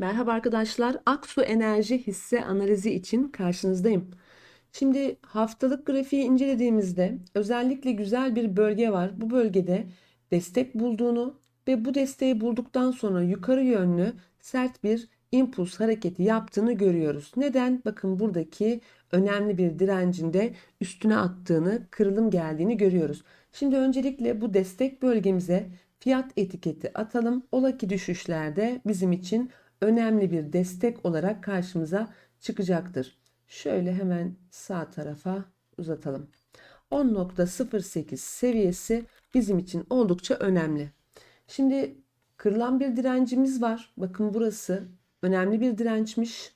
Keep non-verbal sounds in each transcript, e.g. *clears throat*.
Merhaba arkadaşlar. Aksu Enerji hisse analizi için karşınızdayım. Şimdi haftalık grafiği incelediğimizde özellikle güzel bir bölge var. Bu bölgede destek bulduğunu ve bu desteği bulduktan sonra yukarı yönlü sert bir impuls hareketi yaptığını görüyoruz. Neden? Bakın buradaki önemli bir direncinde üstüne attığını, kırılım geldiğini görüyoruz. Şimdi öncelikle bu destek bölgemize fiyat etiketi atalım. Ola ki düşüşlerde bizim için önemli bir destek olarak karşımıza çıkacaktır. Şöyle hemen sağ tarafa uzatalım. 10.08 seviyesi bizim için oldukça önemli. Şimdi kırılan bir direncimiz var. Bakın burası önemli bir dirençmiş.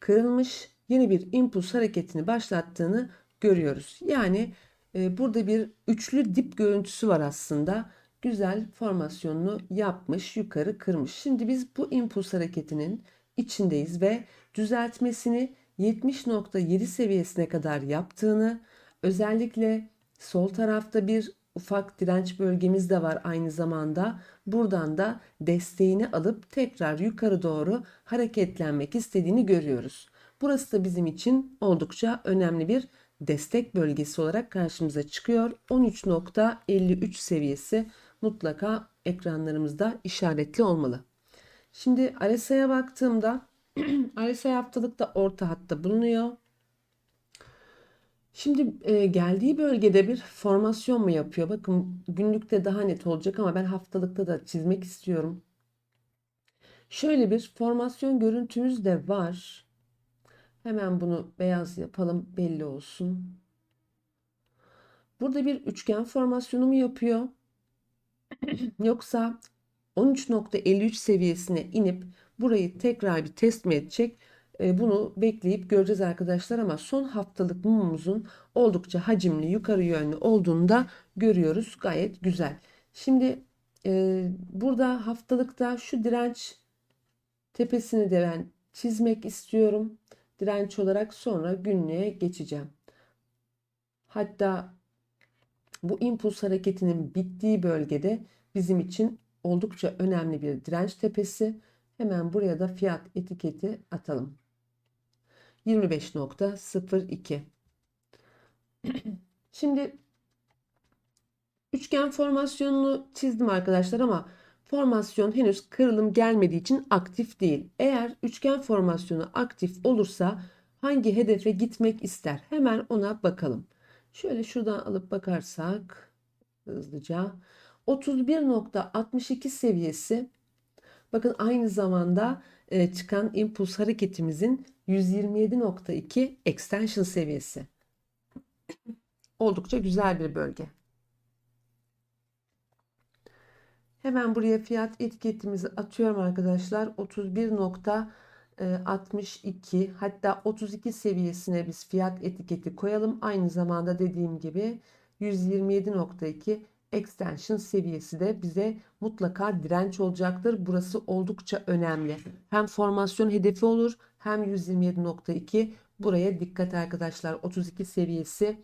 Kırılmış yeni bir impuls hareketini başlattığını görüyoruz. Yani e, burada bir üçlü dip görüntüsü var aslında güzel formasyonunu yapmış, yukarı kırmış. Şimdi biz bu impuls hareketinin içindeyiz ve düzeltmesini 70.7 seviyesine kadar yaptığını, özellikle sol tarafta bir ufak direnç bölgemiz de var aynı zamanda. Buradan da desteğini alıp tekrar yukarı doğru hareketlenmek istediğini görüyoruz. Burası da bizim için oldukça önemli bir destek bölgesi olarak karşımıza çıkıyor. 13.53 seviyesi mutlaka ekranlarımızda işaretli olmalı. Şimdi RSI'ye baktığımda *clears throat* RSI haftalıkta orta hatta bulunuyor. Şimdi e, geldiği bölgede bir formasyon mu yapıyor? Bakın günlükte daha net olacak ama ben haftalıkta da çizmek istiyorum. Şöyle bir formasyon görüntümüz de var. Hemen bunu beyaz yapalım belli olsun. Burada bir üçgen formasyonu mu yapıyor? *clears throat* Yoksa 13.53 seviyesine inip burayı tekrar bir test mi edecek? E, bunu bekleyip göreceğiz arkadaşlar ama son haftalık mumumuzun oldukça hacimli yukarı yönlü olduğunu da görüyoruz. Gayet güzel. Şimdi e, burada haftalıkta şu direnç tepesini de ben çizmek istiyorum. Direnç olarak sonra günlüğe geçeceğim. Hatta bu impuls hareketinin bittiği bölgede bizim için oldukça önemli bir direnç tepesi. Hemen buraya da fiyat etiketi atalım. 25.02 *clears throat* Şimdi üçgen formasyonunu çizdim arkadaşlar ama formasyon henüz kırılım gelmediği için aktif değil. Eğer üçgen formasyonu aktif olursa hangi hedefe gitmek ister? Hemen ona bakalım. Şöyle şuradan alıp bakarsak hızlıca 31.62 seviyesi bakın aynı zamanda e, çıkan impuls hareketimizin 127.2 extension seviyesi. Oldukça güzel bir bölge. Hemen buraya fiyat etiketimizi atıyorum arkadaşlar. 31.62 hatta 32 seviyesine biz fiyat etiketi koyalım. Aynı zamanda dediğim gibi 127.2 extension seviyesi de bize mutlaka direnç olacaktır. Burası oldukça önemli. Hem formasyon hedefi olur hem 127.2 buraya dikkat arkadaşlar 32 seviyesi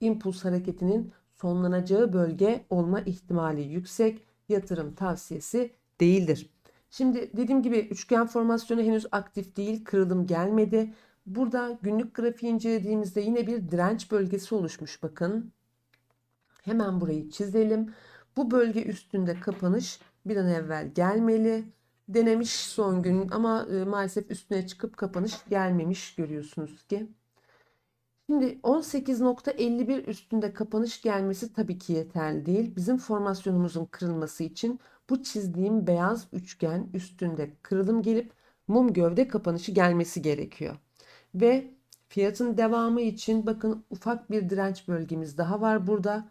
impuls hareketinin sonlanacağı bölge olma ihtimali yüksek yatırım tavsiyesi değildir. Şimdi dediğim gibi üçgen formasyonu henüz aktif değil, kırılım gelmedi. Burada günlük grafiği incelediğimizde yine bir direnç bölgesi oluşmuş bakın. Hemen burayı çizelim. Bu bölge üstünde kapanış bir an evvel gelmeli. Denemiş son gün ama e, maalesef üstüne çıkıp kapanış gelmemiş görüyorsunuz ki. Şimdi 18.51 üstünde kapanış gelmesi tabii ki yeterli değil. Bizim formasyonumuzun kırılması için bu çizdiğim beyaz üçgen üstünde kırılım gelip mum gövde kapanışı gelmesi gerekiyor. Ve fiyatın devamı için bakın ufak bir direnç bölgemiz daha var burada.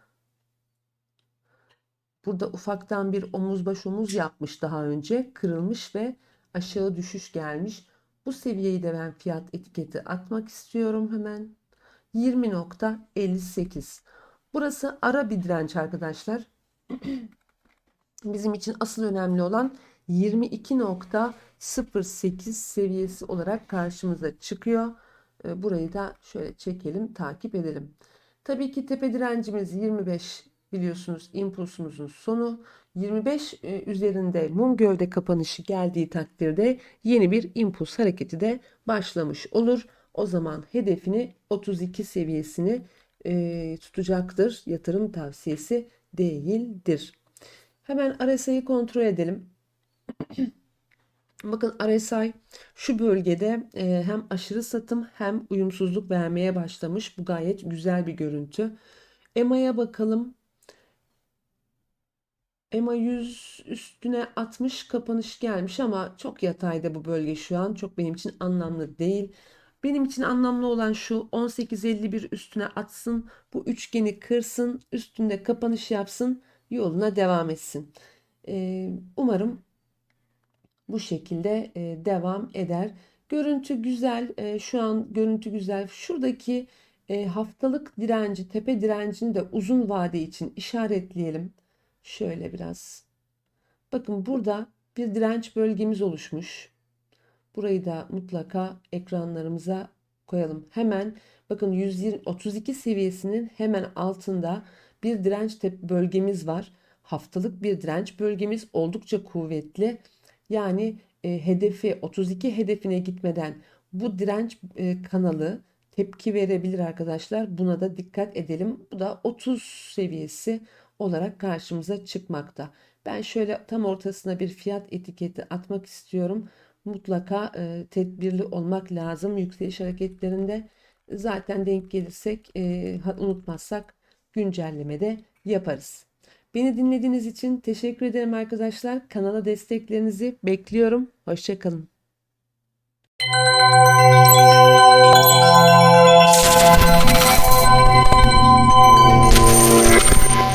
Burada ufaktan bir omuz baş omuz yapmış daha önce. Kırılmış ve aşağı düşüş gelmiş. Bu seviyeyi de ben fiyat etiketi atmak istiyorum hemen. 20.58. Burası ara bir direnç arkadaşlar. *clears throat* Bizim için asıl önemli olan 22.08 seviyesi olarak karşımıza çıkıyor. Ee, burayı da şöyle çekelim, takip edelim. Tabii ki tepe direncimiz 25 biliyorsunuz impulsumuzun sonu. 25 e, üzerinde mum gövde kapanışı geldiği takdirde yeni bir impuls hareketi de başlamış olur. O zaman hedefini 32 seviyesini e, tutacaktır. Yatırım tavsiyesi değildir. Hemen RSI'yi kontrol edelim. *clears throat* Bakın RSI şu bölgede e, hem aşırı satım hem uyumsuzluk vermeye başlamış. Bu gayet güzel bir görüntü. EMA'ya bakalım. EMA 100 üstüne 60 kapanış gelmiş ama çok yatayda bu bölge şu an. Çok benim için anlamlı değil. Benim için anlamlı olan şu 18.51 üstüne atsın. Bu üçgeni kırsın. Üstünde kapanış yapsın. Yoluna devam etsin. Ee, umarım bu şekilde e, devam eder. Görüntü güzel. E, şu an görüntü güzel. Şuradaki e, haftalık direnci, tepe direncini de uzun vade için işaretleyelim. Şöyle biraz. Bakın burada bir direnç bölgemiz oluşmuş. Burayı da mutlaka ekranlarımıza koyalım. Hemen bakın 120 32 seviyesinin hemen altında bir direnç bölgemiz var. Haftalık bir direnç bölgemiz oldukça kuvvetli. Yani e, hedefi 32 hedefine gitmeden bu direnç e, kanalı tepki verebilir arkadaşlar. Buna da dikkat edelim. Bu da 30 seviyesi olarak karşımıza çıkmakta. Ben şöyle tam ortasına bir fiyat etiketi atmak istiyorum mutlaka e, tedbirli olmak lazım. Yükseliş hareketlerinde zaten denk gelirsek e, unutmazsak güncellemede yaparız. Beni dinlediğiniz için teşekkür ederim arkadaşlar. Kanala desteklerinizi bekliyorum. Hoşçakalın.